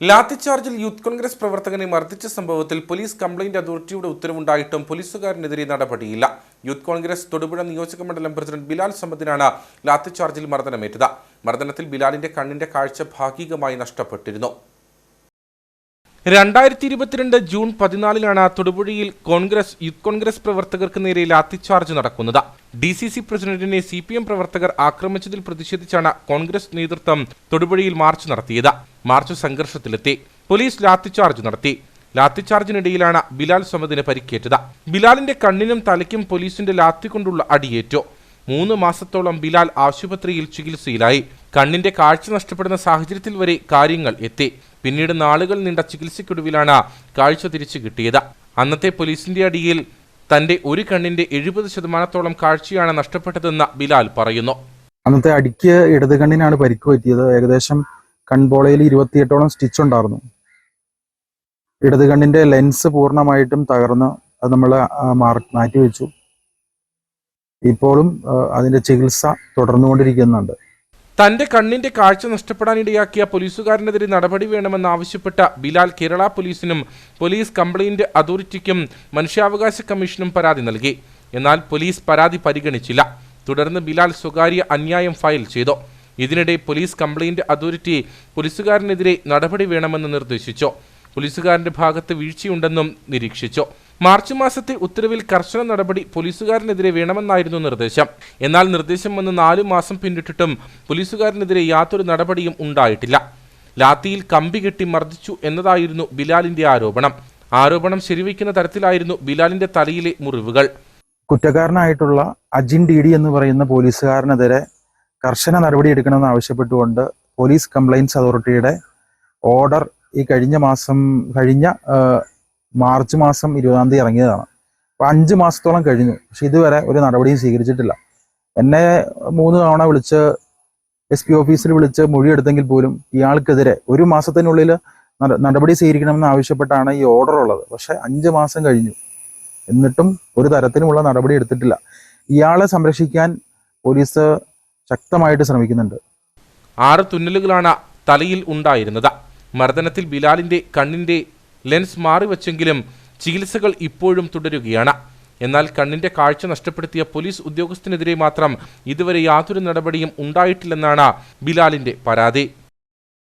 ലാത്തിച്ചാർജിൽ youth Congress പ്രവർത്തകനെ മർദ്ദിച്ച സംഭവത്തിൽ police complaint അതോറിറ്റിയുടെ ഉത്തരവുണ്ടായിട്ടും പോലീസുകാരനെതിരെ നടപടിയില്ല. യൂത്ത് കോൺഗ്രസ് തൊടുപുഴ നിയോജക മണ്ഡലം പ്രസിഡന്റ് ബിലാൽ സമ്മതിനാണ് ലാത്തിച്ചാർജിൽ മർദ്ദനമേറ്റത്. മർദ്ദനത്തിൽ ബിലാലിന്റെ കണ്ണിന്റെ കാഴ്ച ഭാഗികമായി നഷ്ടപ്പെട്ടിരുന്നു. രണ്ടായിരത്തി ഇരുപത്തിരണ്ട് ജൂൺ പതിനാലിനാണ് തൊടുപുഴയിൽ കോൺഗ്രസ് യൂത്ത് കോൺഗ്രസ് പ്രവർത്തകർക്ക് നേരെ ലാത്തിച്ചാർജ് നടക്കുന്നത്. ഡി സി സി പ്രസിഡന്റിനെ സി പി എം പ്രവർത്തകർ ആക്രമിച്ചതിൽ പ്രതിഷേധിച്ചാണ് കോൺഗ്രസ് നേതൃത്വം തൊടുപുഴയിൽ മാർച്ച് നടത്തിയത്. മാർച്ച് സംഘർഷത്തിലെത്തി. പോലീസ് ലാത്തിച്ചാർജ് നടത്തി. ലാത്തിച്ചാർജിനിടയിലാണ് ബിലാൽ സമദിന് പരിക്കേറ്റത്. ബിലാലിന്റെ കണ്ണിനും തലയ്ക്കും പോലീസിന്റെ ലാത്തി കൊണ്ടുള്ള അടിയേറ്റു. മൂന്ന് മാസത്തോളം ബിലാൽ ആശുപത്രിയിൽ ചികിത്സയിലായി. കണ്ണിന്റെ കാഴ്ച നഷ്ടപ്പെടുന്ന സാഹചര്യത്തിൽ വരെ കാര്യങ്ങൾ എത്തി. പിന്നീട് നാളുകൾ നീണ്ട ചികിത്സയ്ക്കൊടുവിലാണ് കാഴ്ച തിരിച്ചു കിട്ടിയത്. അന്നത്തെ പോലീസിന്റെ അടിയിൽ തന്റെ ഒരു കണ്ണിന്റെ എഴുപത് ശതമാനത്തോളം കാഴ്ചയാണ് നഷ്ടപ്പെട്ടതെന്ന് ബിലാൽ പറയുന്നു. അന്നത്തെ അടിക്ക് ഇടത് കണ്ണിനാണ് പരിക്ക് പറ്റിയത്. ഏകദേശം കൺപോളയിൽ ഇരുപത്തിയെട്ടോളം സ്റ്റിച്ച് ഉണ്ടായിരുന്നു. ഇടത് കണ്ണിന്റെ ലെൻസ് പൂർണമായിട്ടും തകർന്ന് അത് നമ്മൾ മാറ്റി വെച്ചു ഇപ്പോഴും അതിന്റെ ചികിത്സ തുടർന്നുകൊണ്ടിരിക്കുന്നുണ്ട്. തന്റെ കണ്ണിന്റെ കാഴ്ച നഷ്ടപ്പെടാനിടയാക്കിയ പോലീസുകാരനെതിരെ നടപടി വേണമെന്ന് ആവശ്യപ്പെട്ട ബിലാൽ കേരള പോലീസിനും പോലീസ് കംപ്ലയിന്റ് അതോറിറ്റിക്കും മനുഷ്യാവകാശ കമ്മീഷനും പരാതി നൽകി. എന്നാൽ പോലീസ് പരാതി പരിഗണിച്ചില്ല. തുടർന്ന് ബിലാൽ സ്വകാര്യ അന്യായം ഫയൽ ചെയ്തു. ഇതിനിടെ പോലീസ് കംപ്ലയിന്റ് അതോറിറ്റി പോലീസുകാരനെതിരെ നടപടി വേണമെന്ന് നിർദ്ദേശിച്ചു. പോലീസുകാരന്റെ ഭാഗത്ത് വീഴ്ചയുണ്ടെന്നും നിരീക്ഷിച്ചു. മാർച്ച് മാസത്തെ ഉത്തരവിൽ കർശന നടപടി പോലീസുകാരനെതിരെ വേണമെന്നായിരുന്നു നിർദ്ദേശം. എന്നാൽ നിർദ്ദേശം വന്ന് നാലു മാസം പിന്നിട്ടിട്ടും പോലീസുകാരനെതിരെ യാതൊരു നടപടിയും ഉണ്ടായിട്ടില്ല. ലാത്തിയിൽ കമ്പി കെട്ടി മർദ്ദിച്ചു എന്നതായിരുന്നു ബിലാലിന്റെ ആരോപണം. ആരോപണം ശരിവയ്ക്കുന്ന തരത്തിലായിരുന്നു ബിലാലിന്റെ തലയിലെ മുറിവുകൾ. കുറ്റക്കാരനായിട്ടുള്ള അജിൻ ഡി ഡി എന്ന് പറയുന്ന പോലീസുകാരനെതിരെ കർശന നടപടി എടുക്കണമെന്ന് ആവശ്യപ്പെട്ടുകൊണ്ട് പോലീസ് കംപ്ലയിൻസ് അതോറിറ്റിയുടെ ഓർഡർ ഈ കഴിഞ്ഞ മാസം കഴിഞ്ഞ മാർച്ച് മാസം ഇരുപതാം തീയതി ഇറങ്ങിയതാണ്. അപ്പൊ അഞ്ച് മാസത്തോളം കഴിഞ്ഞു. പക്ഷെ ഇതുവരെ ഒരു നടപടിയും സ്വീകരിച്ചിട്ടില്ല. എന്നെ മൂന്ന് തവണ വിളിച്ച് എസ് പി ഓഫീസിൽ വിളിച്ച് മൊഴിയെടുത്തെങ്കിൽ പോലും ഇയാൾക്കെതിരെ ഒരു മാസത്തിനുള്ളിൽ നടപടി സ്വീകരിക്കണമെന്ന് ആവശ്യപ്പെട്ടാണ് ഈ ഓർഡർ ഉള്ളത്. പക്ഷെ അഞ്ച് മാസം കഴിഞ്ഞു. എന്നിട്ടും ഒരു തരത്തിലുമുള്ള നടപടി എടുത്തിട്ടില്ല. ഇയാളെ സംരക്ഷിക്കാൻ പോലീസ് ശക്തമായിട്ട് ശ്രമിക്കുന്നുണ്ട്. ആറ് തുന്നലുകളാണ് തലയിൽ ഉണ്ടായിരുന്നത്. മർദ്ദനത്തിൽ ബിലാലിന്റെ കണ്ണിന്റെ ലെൻസ് മാറിവെച്ചെങ്കിലും ചികിത്സകൾ ഇപ്പോഴും തുടരുകയാണ്. എന്നാൽ കണ്ണിന്റെ കാഴ്ച നഷ്ടപ്പെടുത്തിയ പോലീസ് ഉദ്യോഗസ്ഥനെതിരെ മാത്രം ഇതുവരെ യാതൊരു നടപടിയും ഉണ്ടായിട്ടില്ലെന്നാണ് ബിലാലിന്റെ പരാതി.